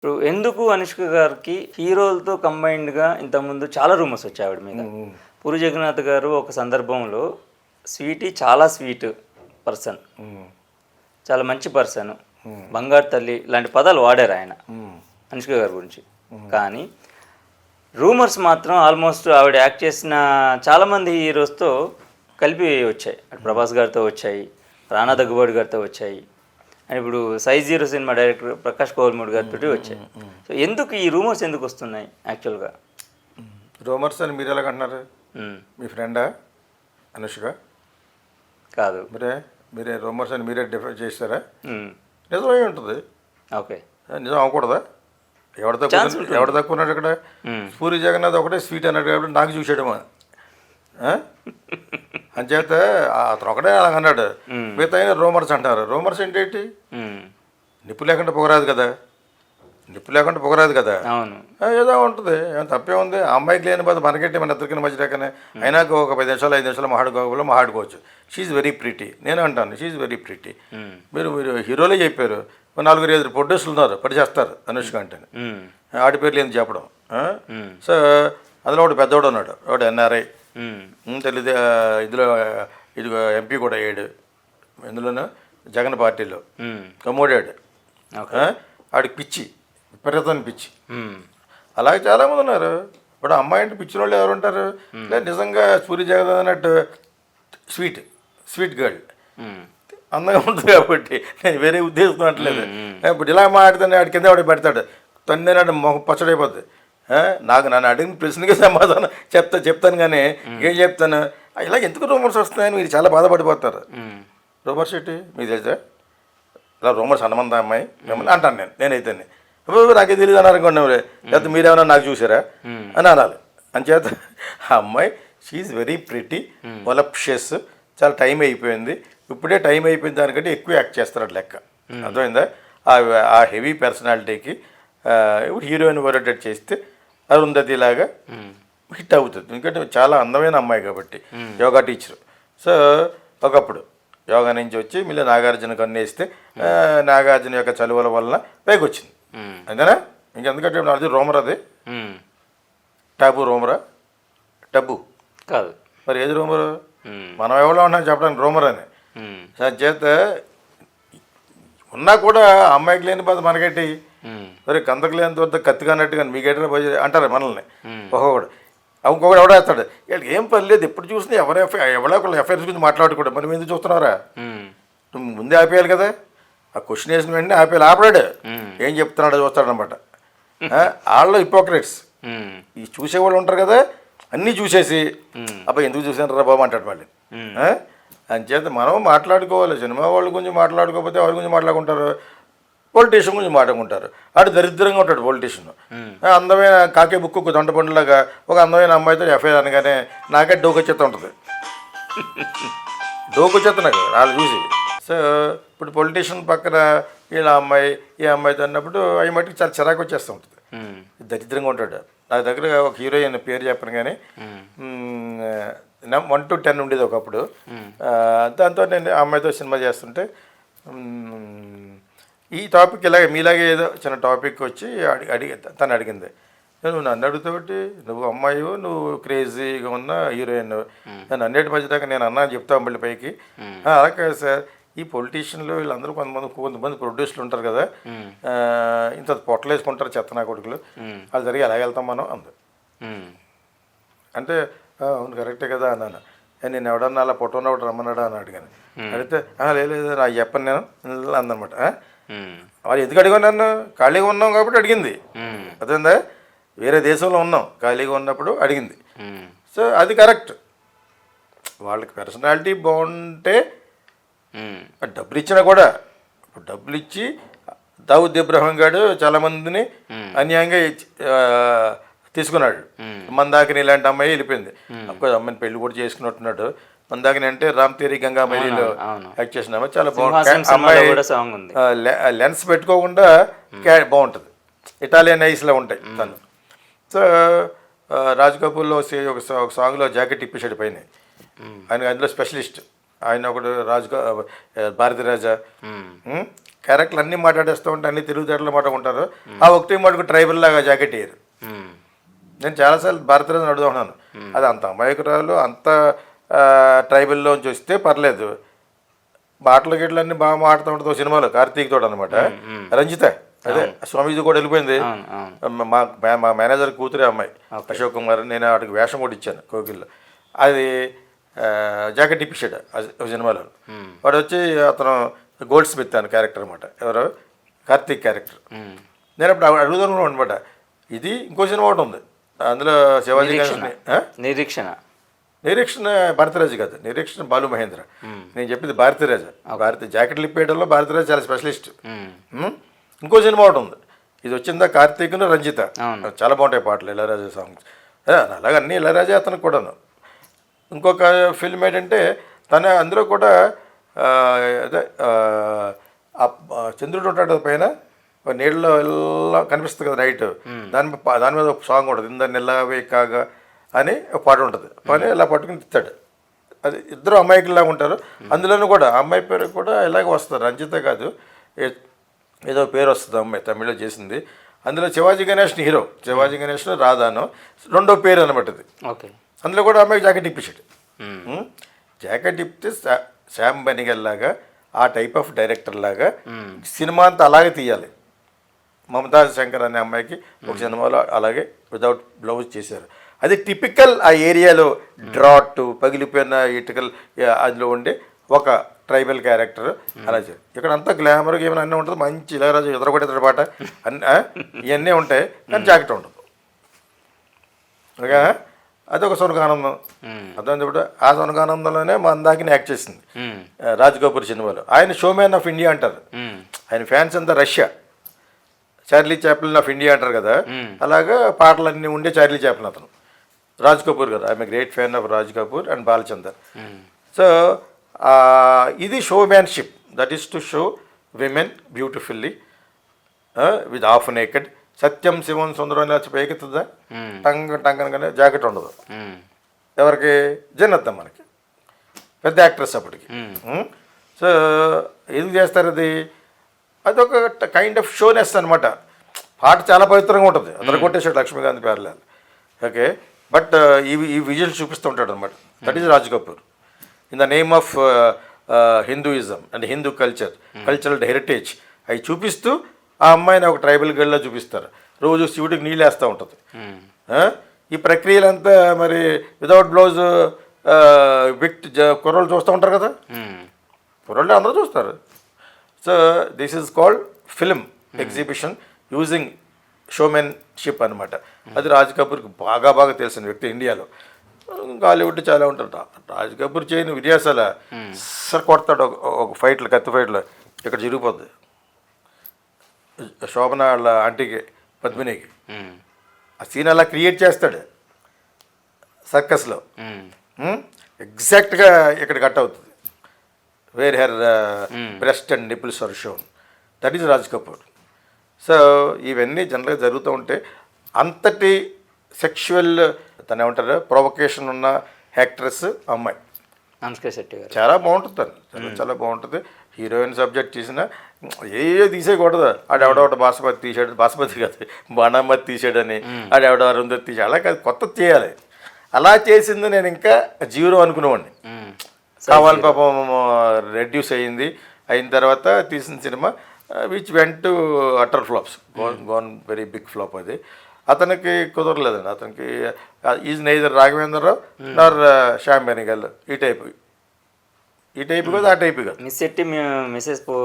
ఇప్పుడు ఎందుకు అనుష్క గారికి హీరోలతో కంబైన్డ్గా ఇంతకుముందు చాలా రూమర్స్ వచ్చాయి ఆవిడ మీద. పూరి జగన్నాథ్ గారు ఒక సందర్భంలో స్వీటీ చాలా స్వీట్ పర్సన్. చాలా మంచి పర్సన్. బంగారు తల్లి లాంటి పదాలు వాడారు ఆయన. అనుష్క గారి గురించి. కానీ రూమర్స్ మాత్రం ఆల్మోస్ట్ ఆవిడ యాక్ట్ చేసిన చాలామంది హీరోస్తో కలిపి వచ్చాయి. ప్రభాస్ గారితో వచ్చాయి రానా దగ్గుబాటి గారితో వచ్చాయి. అండ్ ఇప్పుడు size zero cinema director Prakash Kovelamudi గారితో వచ్చాయి. సో ఎందుకు ఈ రూమర్స్ ఎందుకు వస్తున్నాయి యాక్చువల్గా? రూమర్స్ అని మీరు ఎలాగంటున్నారు మీ ఫ్రెండా? అనుష్క? కాదు. మీరే? మీరే రూమర్స్ అని మీరే డిఫైన్ చేస్తారా. నిజమై ఉంటుంది. ఓకే. నిజం అవ్వకూడదా? ఎవడ తక్కువ ఎవడ తక్కువ ఉన్నాడు ఇక్కడ పూరి జగన్నాథ్ ఒకటే స్వీట్ అన్నాడు కాబట్టి నాకు చూసాడమా అంచేత అతను ఒకటే అలాగ అన్నాడు. మిగతా రూమర్స్ అంటారు. రూమర్స్ ఏంటి. నిప్పు లేకుండా పొగరాదు కదా. నిప్పు లేకుండా పొగరాదు కదా. ఏదో ఉంటుంది. ఏం తప్పే ఉంది. ఆ అమ్మాయికి లేని బాధ మనకెట్టి మన ఇద్దరికి మధ్య అయినాక ఒక పది నిమిషాలు ఐదు నిమిషాలు మాట్లాడుకోవాలి మాట్లాడుకోవచ్చు షీఈ్ వెరీ ప్రీటీ నేను అంటాను షీఈ్ వెరీ ప్రీటీ. మీరు మీరు హీరోలే చెప్పారు. నలుగురు ఐదు ప్రొడ్యూసర్లు ఉన్నారు. పడి చేస్తారు అనుష్క అంటే. ఆడి పేర్లు ఏంది చెప్పడం. సో అందులో ఒకటి పెద్దోడు ఉన్నాడు. ఒకటి ఎన్ఆర్ఐ. తెలియదు ఇందులో ఇది ఎంపీ కూడా అయ్యాడు. ఇందులోనూ జగన్ పార్టీలో. కమోడాడు? ఆడికి పిచ్చి విపరీతమైన పిచ్చి. అలాగే చాలామంది ఉన్నారు. ఇప్పుడు అమ్మాయి అంటే పిచ్చిన వాళ్ళు ఎవరు ఉంటారు? లేదు నిజంగా సూర్య జగన్ అన్నట్టు స్వీట్ స్వీట్ గర్ల్. అందంగా ఉంటుంది కాబట్టి నేను వేరే ఉద్దేశం అంటలేదు ఇప్పుడు ఇలా మాట్లాడితే ఆడి కింద వాడు పెడతాడు. తన్నేనాడు మొహ పచ్చడైపోద్ది? నాకు నన్ను అడిగిన ప్రశ్నకి సమాధానం చెప్తా చెప్తాను కానీ ఏం చెప్తాను? ఇలా ఎందుకు రూమర్స్ వస్తున్నాయని మీరు చాలా బాధపడిపోతారు. రూమర్స్ ఏంటి మీకు తెలుసా? ఇలా రూమర్స్ అన్నమంది అమ్మాయి మిమ్మల్ని అంటాను నేను నేనైతే నాకే తెలియదు అన్నారు అనుకోండి. లేకపోతే మీరేమన్నా నాకు చూసారా? అని అనాలి. అంచేత ఆ అమ్మాయి షీఈ్ వెరీ ప్రిటీ వలప్షియస్ చాలా టైం అయిపోయింది. ఇప్పుడే టైం అయిపోయిన దానికంటే ఎక్కువ యాక్ట్ చేస్తారు లెక్క. అర్థమైందా? ఆ ఆ హెవీ పర్సనాలిటీకి ఇప్పుడు హీరోయిన్ ఓరియంటెడ్ చేస్తే అరుంధతి లాగా హిట్ అవుతుంది. ఎందుకంటే చాలా అందమైన అమ్మాయి కాబట్టి. యోగా టీచర్. సో ఒకప్పుడు యోగా నుంచి వచ్చి మళ్ళీ నాగార్జున కన్నేస్తే నాగార్జున యొక్క చలువల వలన పైకి వచ్చింది. అంతేనా? ఇంకెందుకంటే ఇప్పుడు అది రోమర్ అది. మ్మ్. టాబు రోమరా? టబ్బు. కాదు. మరి ఏది రోమరు. మనం ఎవరో ఉన్నాం చెప్పడానికి రోమర్ అని. చేత ఉన్నా కూడా అమ్మాయికి లేని బాధ మనకేంటి? మ్మ్. మరి కందకు లేని తోట కత్తిగా అన్నట్టుగా మీకేటో పోయి అంటారు మనల్ని. ఒక్కొక్కడు. ఇంకొకడు ఎవడేస్తాడు వీళ్ళకి ఏం పని లేదు. ఎప్పుడు చూసినా ఎవరు ఎవరో ఒకళ్ళు ఎఫ్ఐఆర్స్ గురించి మాట్లాడుకోవడం. మనం ఎందుకు చూస్తున్నారా. నువ్వు ముందే ఆపేయాలి కదా. ఆ క్వశ్చన్ వేసిన వెంటనే ఆపేయాలి. ఆపడాడు. ఏం చెప్తున్నాడో చూస్తాడనమాట వాళ్ళు హిపోక్రెట్స్. ఈ చూసేవాళ్ళు ఉంటారు కదా. అన్నీ చూసేసి అబ్బాయి ఎందుకు చూసాను రా బాబు అంటాడు మళ్ళీ. ఆ? అంచేత మనం మాట్లాడుకోవాలి. సినిమా వాళ్ళ గురించి మాట్లాడుకోకపోతే ఎవరి గురించి మాట్లాడుకుంటారు? పొలిటీషియన్ గురించి మాట్లాడుకుంటారు ఆడు దరిద్రంగా ఉంటాడు పొలిటీషియన్ అందమైన కాకే బుక్కు దొండ పండులాగా ఒక అందమైన అమ్మాయితో ఎఫ్ఐఆర్ అనగానే నాకే డోకు చెత్త ఉంటుంది. డోకు చెత్త నాకు వాళ్ళు చూసి. సో ఇప్పుడు పొలిటీషియన్ పక్కన వీళ్ళ అమ్మాయి ఈ అమ్మాయితో అన్నప్పుడు అవి మట్టుకు చాలా చిరాకు వచ్చేస్తూ ఉంటుంది. దరిద్రంగా ఉంటాడు. నా దగ్గర ఒక హీరోయిన్ పేరు చెప్పను కానీ వన్ టు టెన్ ఉండేది ఒకప్పుడు. దాంతో నేను అమ్మాయితో సినిమా చేస్తుంటే ఈ టాపిక్ ఇలాగే మీలాగే ఏదో చిన్న టాపిక్ వచ్చి అడిగి అడిగి తను అడిగింది. నువ్వు నన్ను అడుగుతావుటి నువ్వు అమ్మాయి నువ్వు క్రేజీగా ఉన్న హీరోయిన్ నన్ను అన్నిటి మధ్య దాకా నేను అన్నా చెప్తాను మళ్ళీ పైకి. "ఆ, అలా కాదు సార్. ఈ పొలిటీషియన్లు వీళ్ళందరూ కొంతమంది కొంతమంది ప్రొడ్యూసర్లు ఉంటారు కదా. ఇంత పొట్టలేసుకుంటారు చెత్త నా కొడుకులు అది జరిగి ఎలా వెళ్తాం మనం? అంది. అంటే "ఆ, అవును కరెక్టే కదా అన్నాను. "ఏ, నేను ఎవడన్నా అలా పొట్ట ఉన్నప్పుడు రమ్మన్నాడా? అని అడిగాను. అడిగితే "ఆ, లేదు లేదు నాకు చెప్పను నేను అందనమాట. వాళ్ళు ఎందుకు అడిగాను నన్ను? ఖాళీగా ఉన్నాం కాబట్టి అడిగింది. అదేందా వేరే దేశంలో ఉన్నాం ఖాళీగా ఉన్నప్పుడు అడిగింది. సో అది కరెక్ట్. వాళ్ళకి పర్సనాలిటీ బాగుంటే డబ్బులు ఇచ్చినా కూడా డబ్బులు ఇచ్చి దావుద్ ఇబ్రహం గారు చాలా మందిని అన్యాయంగా తీసుకున్నాడు. మందాకిని ఇలాంటి అమ్మాయి వెళ్ళిపోయింది. అప్పుడు అమ్మాయిని పెళ్ళి కూడా చేసుకున్నట్టున్నాడు. మందాకిని అంటే రామ్ తేరి గంగా మేరీలో అవును. యాక్ట్ చేసిన అమ్మాయి. చాలా సినిమాలో అమ్మాయి సాంగ్ లెన్స్ పెట్టుకోకుండా బాగుంటుంది. ఇటాలియన్ ఐస్లో ఉంటాయి తను. సో రాజ్ కపూర్లో ఒక సా- ఒక సాంగ్లో జాకెట్ ఇప్పేసాడు పైన. ఆయన అందులో స్పెషలిస్ట్ ఆయన ఒకడు రాజు భారతి రాజా. క్యారెక్టర్లు అన్నీ మాట్లాడేస్తూ ఉంటే అన్ని తెలుగుదేటలు మాట్లాడుకుంటారు. ఆ ఒకటి మటుకు ట్రైబల్ లాగా జాకెట్ వేయరు. నేను చాలాసార్లు భారతరాజు అడుగుతున్నాను అది అంత అమాయకురాలు అంత ట్రైబల్లోంచి వస్తే పర్లేదు. మాటలు గిట్లు అన్ని బాగా మాడుతూ ఉంటుంది సినిమాలో కార్తీక్ తోట అనమాట రంజిత అదే స్వామీజీ కూడా వెళ్ళిపోయింది. మా మా- మేనేజర్ కూతురే అమ్మాయి. అశోక్ కుమార్ నేను వాడికి వేషం కూడా ఇచ్చాను కోకిల్లో. అది జాకెట్ ఇప్పించాడు సినిమాలో. వాడు వచ్చి అతను గోల్డ్ స్మిత్ అని క్యారెక్టర్ అనమాట ఎవరు? కార్తీక్ క్యారెక్టర్. నేను అప్పుడు అడుగుదాను అనమాట ఇది ఇంకో సినిమా ఒకటి ఉంది. అందులో శివాజీ నిరీక్షణ? నిరీక్షణ. నిరీక్షణ భారతరాజు కాదు. నిరీక్షణ బాలు మహేంద్ర. నేను చెప్పింది భారతీరాజు. భారత జాకెట్లు ఇప్పేయడంలో భారతరాజు చాలా స్పెషలిస్ట్? ఇంకో సినిమా ఒకటి ఉంది. ఇది వచ్చిందా కార్తీక్ను రంజిత. చాలా బాగుంటాయి పాటలు ఇళయరాజా సాంగ్స్. అలాగే అన్ని ఇళయరాజా అతనికి కూడాను. ఇంకొక ఫిల్మ్ ఏంటంటే తన అందులో కూడా చంద్రుడు ఉంటాడు పైన. నీళ్ళలో ఇలా కనిపిస్తుంది కదా నైట్. దాని దాని మీద ఒక సాంగ్ ఉంటుంది. ఇంద నిల్లవే కాగా అని ఒక పాట ఉంటుంది. పని ఇలా పట్టుకుని తిత్తాడు అది ఇద్దరు అమ్మాయికిలాగా ఉంటారు. అందులోనూ కూడా అమ్మాయి పేరు కూడా ఇలాగే వస్తారు రంజిత కాదు. ఏదో పేరు వస్తుంది అమ్మాయి తమిళ్ళో చేసింది. అందులో శివాజీ గణేష్ హీరో. శివాజీ గణేష్ రాధాను. రెండో పేరు అనమాట ఇది. ఓకే. అందులో కూడా అమ్మాయికి జాకెట్ ఇప్పించాడు? జాకెట్ ఇప్పితే శా- శ్యామ్ బెనిగల్ లాగా ఆ టైప్ ఆఫ్ డైరెక్టర్ లాగా సినిమా అంతా అలాగే తీయాలి. మమతాజ్ శంకర్ అనే అమ్మాయికి ఒక సినిమాలో అలాగే వితౌట్ బ్లౌజ్ చేశారు. అది టిపికల్ ఆ ఏరియాలో డ్రాట్ పగిలిపోయిన ఇటుకల్ అందులో ఉండే ఒక ట్రైబల్ క్యారెక్టర్ అలా ఇక్కడ అంతా గ్లామర్గా ఏమైనా అన్నీ ఉంటుంది మంచి ఇలాగరాజు ఎదురకొట్టేది పాట అన్ని ఇవన్నీ ఉంటాయి కానీ జాకెట్ ఉండదు. ఓకే అదొక సునకానందం అర్థం ఇప్పుడు? ఆ సునకానందంలోనే మా అందాకిని యాక్ట్ చేసింది. రాజ్ కపూర్ సినిమాలో. ఆయన షోమ్యాన్ ఆఫ్ ఇండియా అంటారు. ఆయన ఫ్యాన్స్ అంతా Russia. Charlie Chaplin of India అంటారు కదా. అలాగా పాటలన్నీ ఉండే చార్లీ చాప్లిన్ అతను. రాజ్ కపూర్ గారు I'm great fan of Raj Kapoor and Balachander. So ఇది showmanship. That is to show women beautifully with half naked Satyam Shivam Sundaram వచ్చి పైకెత్తుందా. టంగ టంగనగానే జాకెట్ ఉండదు. ఎవరికి? జనత్తం మనకి. పెద్ద యాక్ట్రెస్ అప్పటికి? సో ఎందుకు చేస్తారు అది అదొక కైండ్ ఆఫ్ షోనెస్ అనమాట పాట చాలా పవిత్రంగా ఉంటుంది. అతను కొట్టేసాడు లక్ష్మీకాంత్ పేర్లాల్ ఓకే బట్ ఈ ఈ విజువల్ చూపిస్తూ ఉంటాడు అనమాట that is Raj Kapoor in the name of Hinduism and Hindu culture cultural heritage అవి చూపిస్తూ ఆ అమ్మాయిని ఒక ట్రైబల్ గర్ల్లా చూపిస్తారు. రోజు శివుడికి నీళ్ళు వేస్తూ ఉంటుంది? ఈ ప్రక్రియలంతా మరి వితౌట్ బ్లౌజ్ విక్ట్ కుర్రోళ్ళు చూస్తూ ఉంటారు కదా. కుర్రోళ్ళు అందరూ చూస్తారు. So this is called film exhibition using showmanship అనమాట అది రాజ్ కపూర్కి బాగా బాగా తెలిసిన వ్యక్తి ఇండియాలో. హాలీవుడ్ చాలా ఉంటారు. రాజ్ కపూర్ చేయని విన్యాసాల సర్ కొడతాడు ఒక- ఫైట్లు కత్తి ఫైట్లు ఇక్కడ జరిగిపోద్ది. శోభన వాళ్ళ ఆంటీకి పద్మినికి. ఆ సీన్ అలా క్రియేట్ చేస్తాడు. సర్కస్లో. ఎగ్జాక్ట్గా ఇక్కడ కట్ అవుతుంది. Where her breast and nipples are shown. That is Raj Kapoor. So ఇవన్నీ జనరల్గా జరుగుతూ ఉంటే అంతటి సెక్షువల్ తను ఏమంటారు ప్రొవకేషన్ ఉన్న యాక్ట్రెస్ అమ్మాయి. అనుష్క శెట్టి గారు. చాలా బాగుంటుంది తను చాలా చాలా బాగుంటుంది. హీరోయిన్ సబ్జెక్ట్ తీసిన ఏ తీసేయకూడదు. ఆడు ఎవడెవడ బాస్మతి తీసాడు బాస్మతి కాదు బాణామతి తీసాడని ఆడు ఎవడో అరుంధతి తీసాడు అలా కాదు కొత్త చేయాలి. అలా చేసింది నేను ఇంకా జీరో అనుకునేవాడిని. కావాలి పాపం రెడ్యూస్ అయ్యింది. అయిన తర్వాత తీసిన cinema which went utter flops gone gone very big flop అది. అతనికి కుదరలేదండి. అతనికి ఈజ్ నైదర్ రాఘవేంద్రరావు నార్ శ్యామ్ బెనిగల్ ఈ టైప్ ఈ టైప్ కాదు ఆ టైప్ కాదు. మిస్ మిసెస్ పో